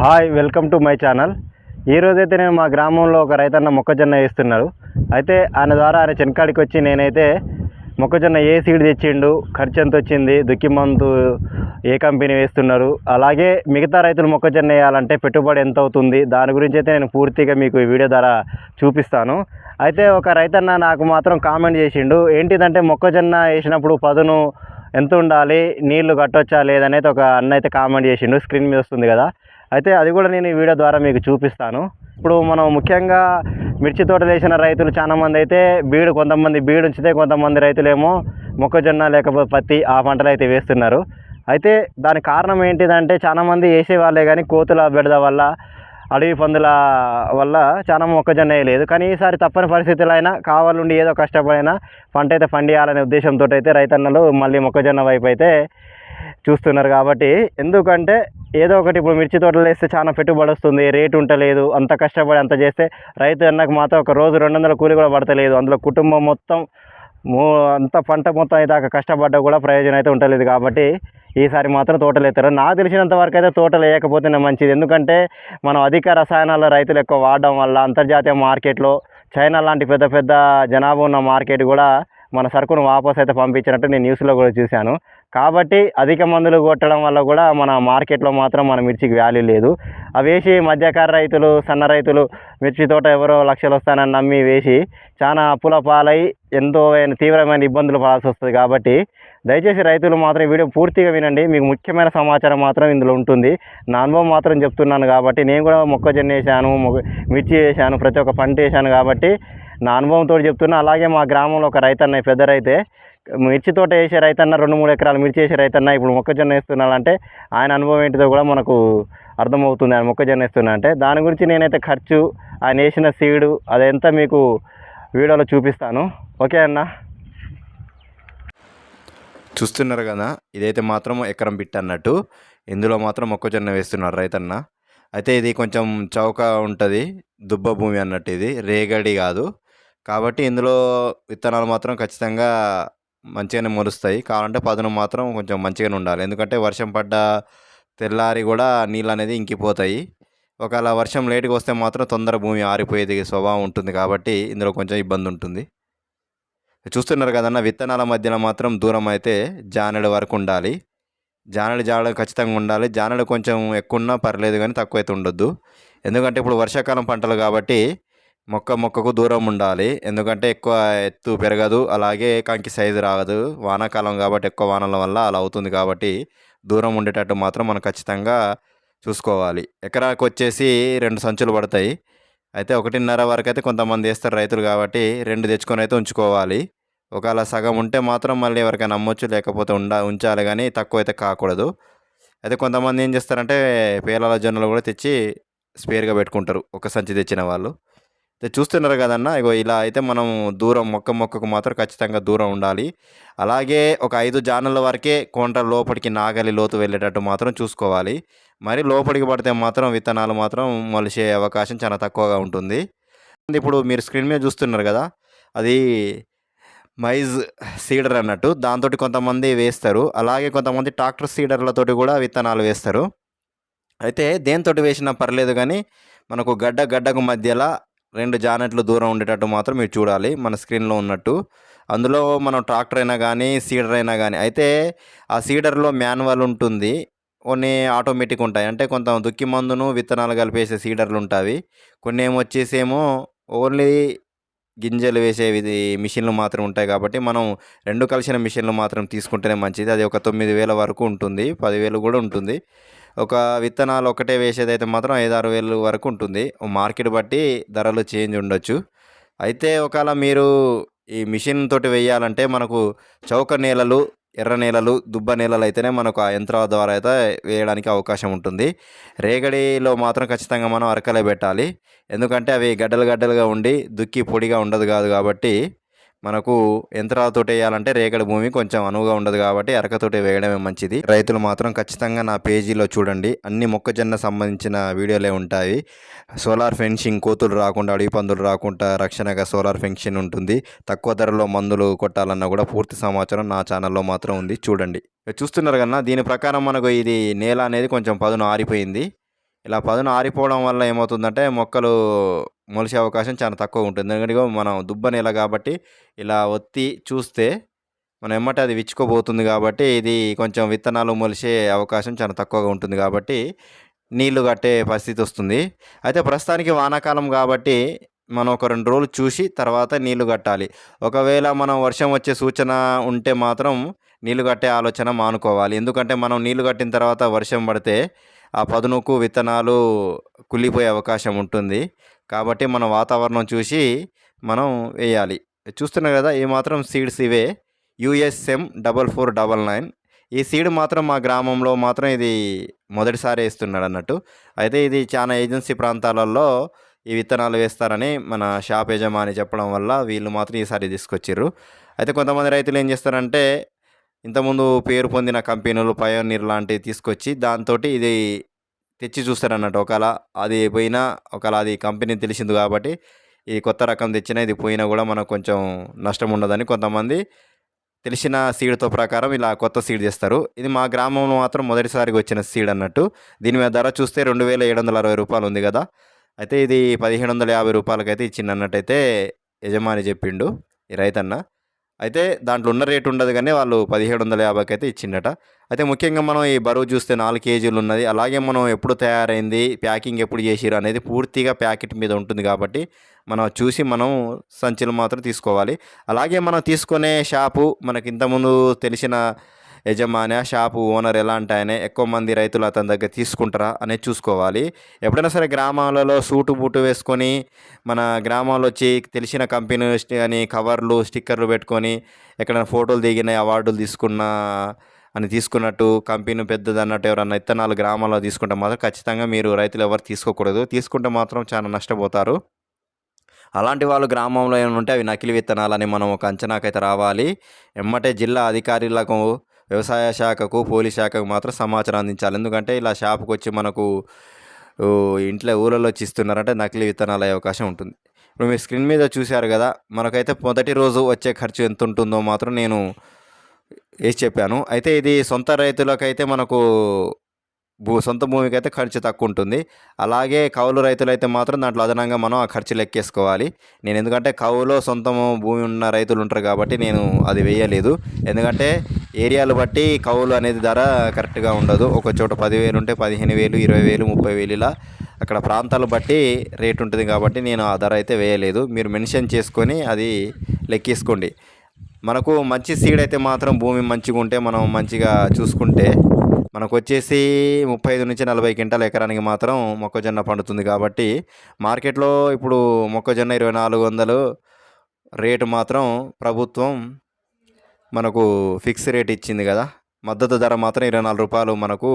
Hi welcome to my channel. ఈరోజైతే నేను మా గ్రామంలో ఒక రైతన్న మొక్కజొన్న వేస్తున్నాడు. అయితే ఆయన ద్వారా ఆయన చెనకాడికి వచ్చి నేనైతే మొక్కజొన్న ఏ సీడ్ తెచ్చిండు ఖర్చు ఎంత వచ్చింది దుక్కి మందు ఏ కంపెనీ వేస్తున్నారు అలాగే మిగతా రైతులు మొక్కజొన్న వేయాలంటే పెట్టుబడి ఎంత అవుతుంది దాని గురించి అయితే నేను పూర్తిగా మీకు ఈ వీడియో ద్వారా చూపిస్తాను. అయితే ఒక రైతన్న నాకు మాత్రం కామెంట్ చేసిండు ఏంటిదంటే మొక్కజొన్న వేసినప్పుడు పదును ఎంత ఉండాలి నీళ్ళు కట్టొచ్చా లేదనేది ఒక అన్న అయితే కామెంట్ చేసిండు స్క్రీన్ మీద వస్తుంది కదా. అయితే అది కూడా నేను ఈ వీడియో ద్వారా మీకు చూపిస్తాను. ఇప్పుడు మనం ముఖ్యంగా మిర్చి తోటలు వేసిన రైతులు చాలామంది అయితే బీడు కొంతమంది బీడు ఉంచితే కొంతమంది రైతులేమో మొక్కజొన్న లేకపోతే పత్తి ఆ పంటలు అయితే వేస్తున్నారు. అయితే దానికి కారణం ఏంటిదంటే చాలామంది వేసే వాళ్ళే కానీ కోతుల బెడద వల్ల అడవి పందుల వల్ల చాలా మొక్కజొన్న వేయలేదు కానీ ఈసారి తప్పని పరిస్థితులు అయినా కావాలండి ఏదో కష్టపడైనా పంట అయితే పండియాలనే ఉద్దేశంతో అయితే రైతన్నలు మళ్ళీ మొక్కజొన్న వైపు అయితే చూస్తున్నారు కాబట్టి ఎందుకంటే ఏదో ఒకటి ఇప్పుడు మిర్చి తోటలు వేస్తే చాలా పెట్టుబడి వస్తుంది రేటు ఉంటలేదు అంత కష్టపడి అంత చేస్తే రైతు అన్నకు మాత్రం ఒక రోజు రెండు వందల కూలి కూడా పడతలేదు. అందులో కుటుంబం మొత్తం మూ అంత పంట మొత్తం అయితే కష్టపడ్డా కూడా ప్రయోజనం అయితే ఉండలేదు కాబట్టి ఈసారి మాత్రం తోటలు వేస్తారు. నాకు తెలిసినంత వరకు అయితే తోటలు వేయకపోతేనే మంచిది. ఎందుకంటే మనం అధిక రసాయనాల రైతులు ఎక్కువ వాడడం వల్ల అంతర్జాతీయ మార్కెట్లో చైనా లాంటి పెద్ద పెద్ద జనాభా ఉన్న మార్కెట్ కూడా మన సరుకును వాపస్ అయితే పంపించినట్టు నేను న్యూస్లో కూడా చూశాను. కాబట్టి అధిక మందులు కొట్టడం వల్ల కూడా మన మార్కెట్లో మాత్రం మన మిర్చికి వాల్యూ లేదు. అవి వేసి మధ్యకార రైతులు సన్న రైతులు మిర్చి తోట ఎవరో లక్షలు వస్తానని నమ్మి వేసి చాలా అప్పుల పాలై ఎంతో తీవ్రమైన ఇబ్బందులు పడాల్సి వస్తుంది కాబట్టి దయచేసి రైతులు మాత్రం వీడియో పూర్తిగా వినండి. మీకు ముఖ్యమైన సమాచారం మాత్రం ఇందులో ఉంటుంది. నా అనుభవం మాత్రం చెప్తున్నాను కాబట్టి నేను కూడా మొక్కజొన్న వేసాను మిర్చి వేసాను ప్రతి ఒక్క పంట వేసాను కాబట్టి నా అనుభవంతో చెప్తున్నా అలాగే మా గ్రామంలో ఒక రైతన్న పెద్ద రైతే మిర్చి తోట వేసే రైతన్న రెండు మూడు ఎకరాలు మిర్చి వేసే రైతన్న ఇప్పుడు మొక్కజొన్న వేస్తున్నాడంటే ఆయన అనుభవం ఏంటిదో కూడా మనకు అర్థమవుతుంది. ఆయన మొక్కజొన్న వేస్తున్నా అంటే దాని గురించి నేనైతే ఖర్చు ఆయన వేసిన సీడు అదంతా మీకు వీడియోలో చూపిస్తాను. ఓకే అన్న? చూస్తున్నారు కదా ఇదైతే మాత్రం ఎకరం బిట్ అన్నట్టు. ఇందులో మాత్రం మొక్కజొన్న వేస్తున్నారు రైతన్న. అయితే ఇది కొంచెం చౌక ఉంటుంది దుబ్బ భూమి అన్నట్టు ఇది రేగడి కాదు. కాబట్టి ఇందులో విత్తనాలు మాత్రం ఖచ్చితంగా మంచిగానే మొలుస్తాయి. కావాలంటే పదును మాత్రం కొంచెం మంచిగానే ఉండాలి. ఎందుకంటే వర్షం పడ్డ తెల్లారి కూడా నీళ్ళు అనేది ఇంకిపోతాయి. ఒకవేళ వర్షం లేటుగా వస్తే మాత్రం తొందర భూమి ఆరిపోయేది స్వభావం ఉంటుంది కాబట్టి ఇందులో కొంచెం ఇబ్బంది ఉంటుంది. చూస్తున్నారు కదన్న విత్తనాల మధ్యలో మాత్రం దూరం అయితే జానెడు వరకు ఉండాలి. జానెడు జాడ ఖచ్చితంగా ఉండాలి. జానెడు కొంచెం ఎక్కువ ఉన్నా పర్లేదు కానీ తక్కువ అయితే ఉండొద్దు. ఎందుకంటే ఇప్పుడు వర్షాకాలం పంటలు కాబట్టి మొక్క మొక్కకు దూరం ఉండాలి. ఎందుకంటే ఎక్కువ ఎత్తు పెరగదు. అలాగే కంకి సైజు రాదు. వానాకాలం కాబట్టి ఎక్కువ వానల వల్ల అలా అవుతుంది కాబట్టి దూరం ఉండేటట్టు మాత్రం మనం ఖచ్చితంగా చూసుకోవాలి. ఎకరాకు వచ్చేసి రెండు సంచులు పడతాయి. అయితే ఒకటిన్నర వరకు అయితే కొంతమంది వేస్తారు రైతులు కాబట్టి రెండు తెచ్చుకొని అయితే ఉంచుకోవాలి. ఒకవేళ సగం ఉంటే మాత్రం మళ్ళీ ఎవరికైనా అమ్మొచ్చు లేకపోతే ఉండ ఉంచాలి కానీ తక్కువ అయితే కాకూడదు. అయితే కొంతమంది ఏం చేస్తారంటే పేలాల జొన్నలు కూడా తెచ్చి స్పేర్గా పెట్టుకుంటారు. ఒక సంచి తెచ్చిన వాళ్ళు. చూస్తున్నారు కదన్నా ఇగో ఇలా అయితే మనం దూరం మొక్క మొక్కకు మాత్రం ఖచ్చితంగా దూరం ఉండాలి. అలాగే ఒక ఐదు జానల వరకే కొంట లోపలికి నాగలి లోతు వెళ్ళేటట్టు మాత్రం చూసుకోవాలి. మరి లోపలికి పడితే మాత్రం విత్తనాలు మాత్రం మొలిసే అవకాశం చాలా తక్కువగా ఉంటుంది. ఇప్పుడు మీరు స్క్రీన్ మీద చూస్తున్నారు కదా అది మైజ్ సీడర్ అన్నట్టు దాంతో కొంతమంది వేస్తారు. అలాగే కొంతమంది ట్రాక్టర్ సీడర్లతోటి కూడా విత్తనాలు వేస్తారు. అయితే దేంతో వేసినా పర్లేదు కానీ మనకు గడ్డ గడ్డకు మధ్యలో రెండు జానెట్లు దూరం ఉండేటట్టు మాత్రం మీరు చూడాలి మన స్క్రీన్లో ఉన్నట్టు. అందులో మనం ట్రాక్టర్ అయినా కానీ సీడర్ అయినా కానీ అయితే ఆ సీడర్లో మాన్యువల్ ఉంటుంది. కొన్ని ఆటోమేటిక్ ఉంటాయి. అంటే కొంత దుక్కి మందును విత్తనాలు కలిపేసే సీడర్లు ఉంటాయి. కొన్ని ఏమో వచ్చేసేమో ఓన్లీ గింజలు వేసేవి మిషన్లు మాత్రం ఉంటాయి కాబట్టి మనం రెండు కలిసిన మిషన్లు మాత్రం తీసుకుంటేనే మంచిది. అది ఒక తొమ్మిది వేల వరకు ఉంటుంది. పదివేలు కూడా ఉంటుంది. ఒక విత్తనాలు ఒకటే వేసేది అయితే మాత్రం ఐదు ఆరు వేలు వరకు ఉంటుంది. మార్కెట్ బట్టి ధరలు చేంజ్ ఉండొచ్చు. అయితే ఒకవేళ మీరు ఈ మిషన్ తోటి వేయాలంటే మనకు చౌక నేలలు ఎర్ర నేలలు దుబ్బ నేలలు అయితేనే మనకు ఆ యంత్రాల ద్వారా అయితే వేయడానికి అవకాశం ఉంటుంది. రేగడిలో మాత్రం ఖచ్చితంగా మనం అరకలే పెట్టాలి. ఎందుకంటే అవి గడ్డలు గడ్డలుగా ఉండి దుక్కి పొడిగా ఉండదు కాదు కాబట్టి మనకు యంత్రాలతో వేయాలంటే రేగడి భూమి కొంచెం అనువుగా ఉండదు కాబట్టి అరకతోటి వేయడమే మంచిది. రైతులు మాత్రం ఖచ్చితంగా నా పేజీలో చూడండి. అన్ని మొక్కజొన్న సంబంధించిన వీడియోలే ఉంటాయి. సోలార్ ఫెన్సింగ్ కోతులు రాకుండా అడవి పందులు రాకుండా రక్షణగా సోలార్ ఫెన్షన్ ఉంటుంది. తక్కువ ధరలో మందులు కొట్టాలన్నా కూడా పూర్తి సమాచారం నా ఛానల్లో మాత్రం ఉంది. చూడండి. చూస్తున్నారు కన్నా దీని ప్రకారం మనకు ఇది నేల అనేది కొంచెం పదును ఆరిపోయింది. ఇలా పదును ఆరిపోవడం వల్ల ఏమవుతుందంటే మొక్కలు మొలిచే అవకాశం చాలా తక్కువ ఉంటుంది ఎందుకంటే మనం దుబ్బ నేల కాబట్టి ఇలా ఒత్తి చూస్తే మనం ఎమ్మటే అది విచ్చుకోబోతుంది కాబట్టి ఇది కొంచెం విత్తనాలు మొలిచే అవకాశం చాలా తక్కువగా ఉంటుంది కాబట్టి నీళ్ళు కట్టే పరిస్థితి వస్తుంది అయితే ప్రస్తుతానికి వానాకాలం కాబట్టి మనం ఒక రెండు రోజులు చూసి తర్వాత నీళ్ళు కట్టాలి. ఒకవేళ మనం వర్షం వచ్చే సూచన ఉంటే మాత్రం నీళ్ళు కట్టే ఆలోచన మానుకోవాలి. ఎందుకంటే మనం నీళ్ళు కట్టిన తర్వాత వర్షం పడితే ఆ పదునుకు విత్తనాలు కుళ్ళిపోయే అవకాశం ఉంటుంది. కాబట్టి మన వాతావరణం చూసి మనం వేయాలి. చూస్తున్నాం కదా ఈ మాత్రం సీడ్స్ ఇవే. USM double four double nine. ఈ సీడ్ మాత్రం మా గ్రామంలో మాత్రం ఇది మొదటిసారి వేస్తున్నాడు అన్నట్టు. అయితే ఇది చాలా ఏజెన్సీ ప్రాంతాలలో ఈ విత్తనాలు వేస్తారని మన షాప్ యజమాని చెప్పడం వల్ల వీళ్ళు మాత్రం ఈసారి తీసుకొచ్చారు అయితే కొంతమంది రైతులు ఏం చేస్తారంటే ఇంతకుముందు పేరు పొందిన కంపెనీలు పయోనీర్ లాంటివి తీసుకొచ్చి దాంతో ఇది తెచ్చి చూస్తారన్నట్టు. ఒకవేళ అది పోయినా ఒకవేళ అది కంపెనీ తెలిసింది కాబట్టి ఈ కొత్త రకం తెచ్చినా ఇది పోయినా కూడా మనకు కొంచెం నష్టం ఉండదని కొంతమంది తెలిసిన సీడ్తో ప్రకారం ఇలా కొత్త సీడ్ చేస్తారు ఇది మా గ్రామంలో మాత్రం మొదటిసారిగా వచ్చిన సీడ్ అన్నట్టు. దీని మీద ధర చూస్తే రెండు వేల ఏడు వందల అరవై రూపాయలు ఉంది కదా. అయితే ఇది పదిహేడు వందల యాభై రూపాయలకైతే ఇచ్చింది అన్నట్టయితే యజమాని చెప్పిండు ఈ రైతన్న. అయితే దాంట్లో ఉన్న రేటు ఉండదు కానీ వాళ్ళు పదిహేడు వందల యాభైకి అయితే ఇచ్చిండట. అయితే ముఖ్యంగా మనం ఈ బరువు చూస్తే నాలుగు కేజీలు ఉన్నది. అలాగే మనం ఎప్పుడు తయారైంది ప్యాకింగ్ ఎప్పుడు చేసిరు అనేది పూర్తిగా ప్యాకెట్ మీద ఉంటుంది కాబట్టి మనం చూసి మనం సంచులు మాత్రం తీసుకోవాలి. అలాగే మనం తీసుకునే షాపు మనకి ఇంతకుముందు తెలిసిన యజమాని షాప్ షాపు ఓనర్ ఎలాంటి ఆయన ఎక్కువ మంది రైతులు అతని దగ్గర తీసుకుంటారా అనేది చూసుకోవాలి. ఎప్పుడైనా సరే గ్రామాలలో సూటు బూటు వేసుకొని మన గ్రామాల్లో వచ్చి తెలిసిన కంపెనీ అని కవర్లు స్టిక్కర్లు పెట్టుకొని ఎక్కడైనా ఫోటోలు దిగిన అవార్డులు తీసుకున్న అని తీసుకున్నట్టు కంపెనీ పెద్దది అన్నట్టు ఎవరన్నా ఇత్తనాలు గ్రామాల్లో తీసుకుంటే మాత్రం ఖచ్చితంగా మీరు రైతులు ఎవరు తీసుకోకూడదు. తీసుకుంటే మాత్రం చాలా నష్టపోతారు. అలాంటి వాళ్ళు గ్రామంలో ఏమైనా ఉంటే అవి నకిలీ విత్తనాలని మనం ఒక అంచనాకైతే రావాలి. ఎమ్మటే జిల్లా అధికారులకు వ్యవసాయ శాఖకు పోలీస్ శాఖకు మాత్రం సమాచారం అందించాలి. ఎందుకంటే ఇలా షాపుకి వచ్చి మనకు ఇంట్లో ఊళ్ళలో ఇస్తున్నారంటే నకిలీ విత్తనాలు అయ్యే అవకాశం ఉంటుంది. ఇప్పుడు మీరు స్క్రీన్ మీద చూశారు కదా మనకైతే మొదటి రోజు వచ్చే ఖర్చు ఎంత ఉంటుందో మాత్రం నేను వేసి చెప్పాను. అయితే ఇది సొంత రైతులకైతే మనకు భూ సొంత భూమికి అయితే ఖర్చు తక్కువ ఉంటుంది అలాగే కౌలు రైతులైతే మాత్రం దాంట్లో అదనంగా మనం ఆ ఖర్చు లెక్కేసుకోవాలి నేను ఎందుకంటే కౌలో సొంతము భూమి ఉన్న రైతులు ఉంటారు కాబట్టి నేను అది వేయలేదు. ఎందుకంటే ఏరియాలు బట్టి కౌలు అనేది ధర కరెక్ట్గా ఉండదు. ఒక చోట పదివేలు ఉంటే పదిహేను వేలు ఇరవై వేలు ముప్పై వేలు ఇలా అక్కడ ప్రాంతాలు బట్టి రేట్ ఉంటుంది కాబట్టి నేను ఆ ధర అయితే వేయలేదు. మీరు మెన్షన్ చేసుకొని అది లెక్కేసుకోండి. మనకు మంచి సీడ్ అయితే మాత్రం భూమి మంచిగా ఉంటే మనం మంచిగా చూసుకుంటే మనకు వచ్చేసి ముప్పై ఐదు నుంచి నలభై క్వింటాల ఎకరానికి మాత్రం మొక్కజొన్న పండుతుంది కాబట్టి మార్కెట్లో ఇప్పుడు మొక్కజొన్న ఇరవై నాలుగు వందలు రేటు మాత్రం ప్రభుత్వం మనకు ఫిక్స్ రేట్ ఇచ్చింది కదా. మద్దతు ధర మాత్రం ఇరవై నాలుగు రూపాయలు మనకు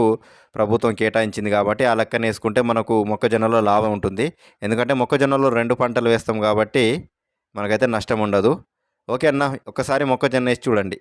ప్రభుత్వం కేటాయించింది కాబట్టి ఆ లెక్కన వేసుకుంటే మనకు మొక్కజొన్నలో లాభం ఉంటుంది. ఎందుకంటే మొక్కజొన్నలో రెండు పంటలు వేస్తాం కాబట్టి మనకైతే నష్టం ఉండదు. ఓకే అన్న ఒక్కసారి మొక్కజొన్న వేసి చూడండి.